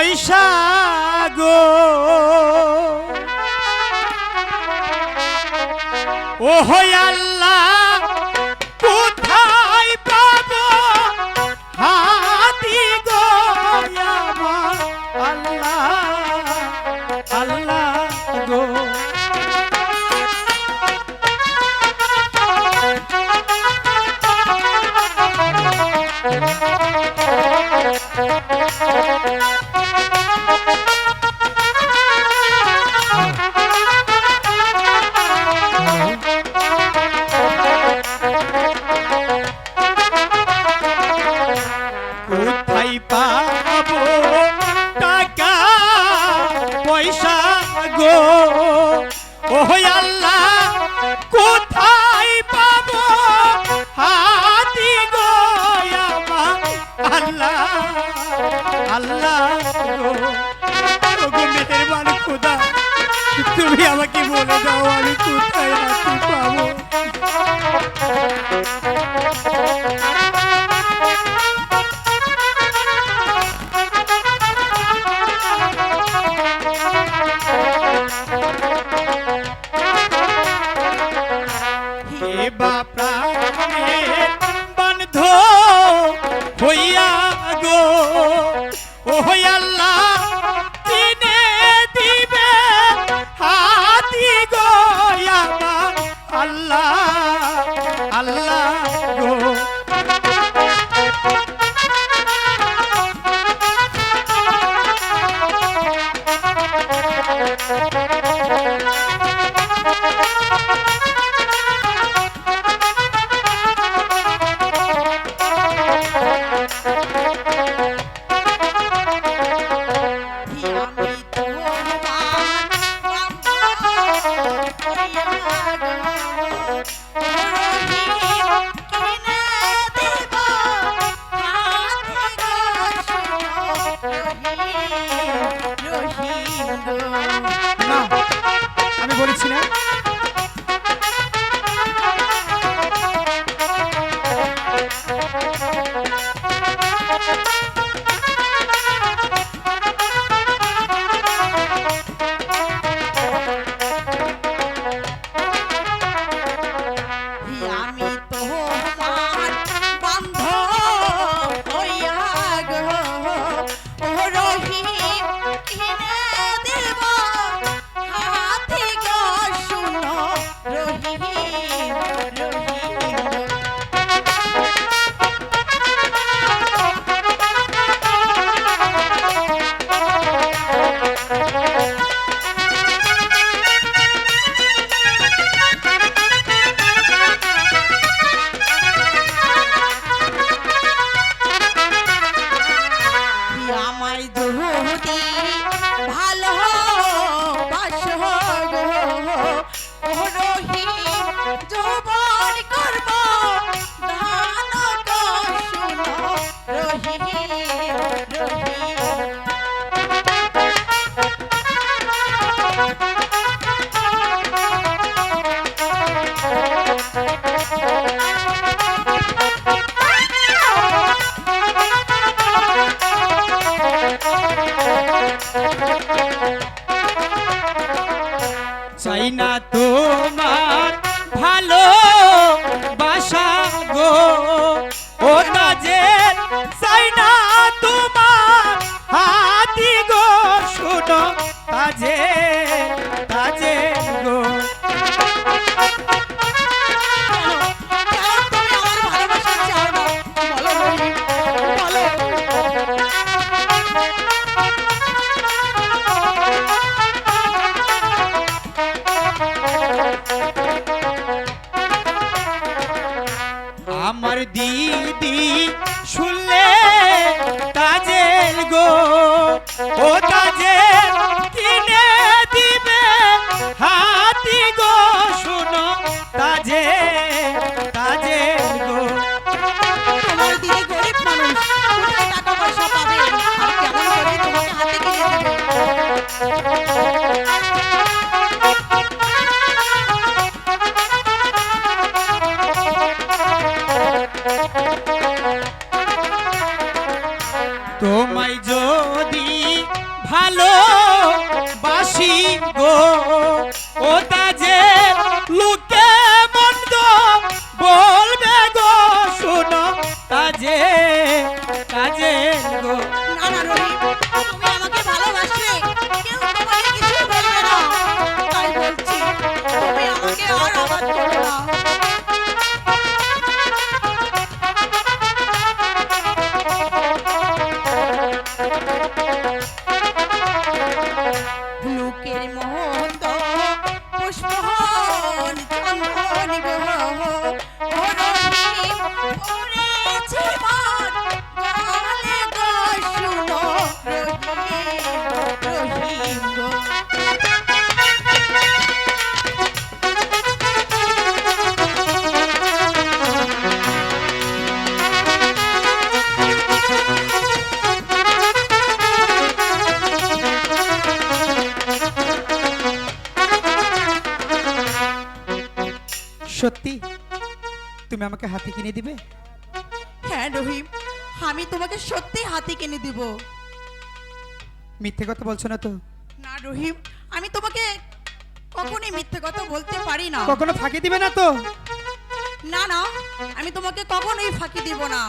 পয়সা গো। ও হই আল্লাহ কোথায় পাবো হাতি গো আল্লাহ আল্লাহ গো। কোথায় পাবো টাকা, পয়সা গো? ও আল্লাহ, কোথায় পাবো হাতি গো আল্লাহ? আল্লাহ তুমি আমাকে বলে দাও আমি কোথায় হাতি পাবো? আমায় যদি ভালো বাসো রহিম জবন করব ধান না তোমার ভালো বাসা গো। ও যে চাই না তোমার হাতি গো। শুনো তাজে তাজে গো তুমি আমাকে হাতি কিনে দিবে? হ্যাঁ রহিম আমি তোমাকে সত্যি হাতি কিনে দিব। মিথ্যে কথা বলছো না তো? না রহিম আমি তোমাকে কখনোই মিথ্যে কথা বলতে পারি না। কখনো ফাঁকি দিবে না তো? না না আমি তোমাকে কখনোই ফাঁকি দিব না।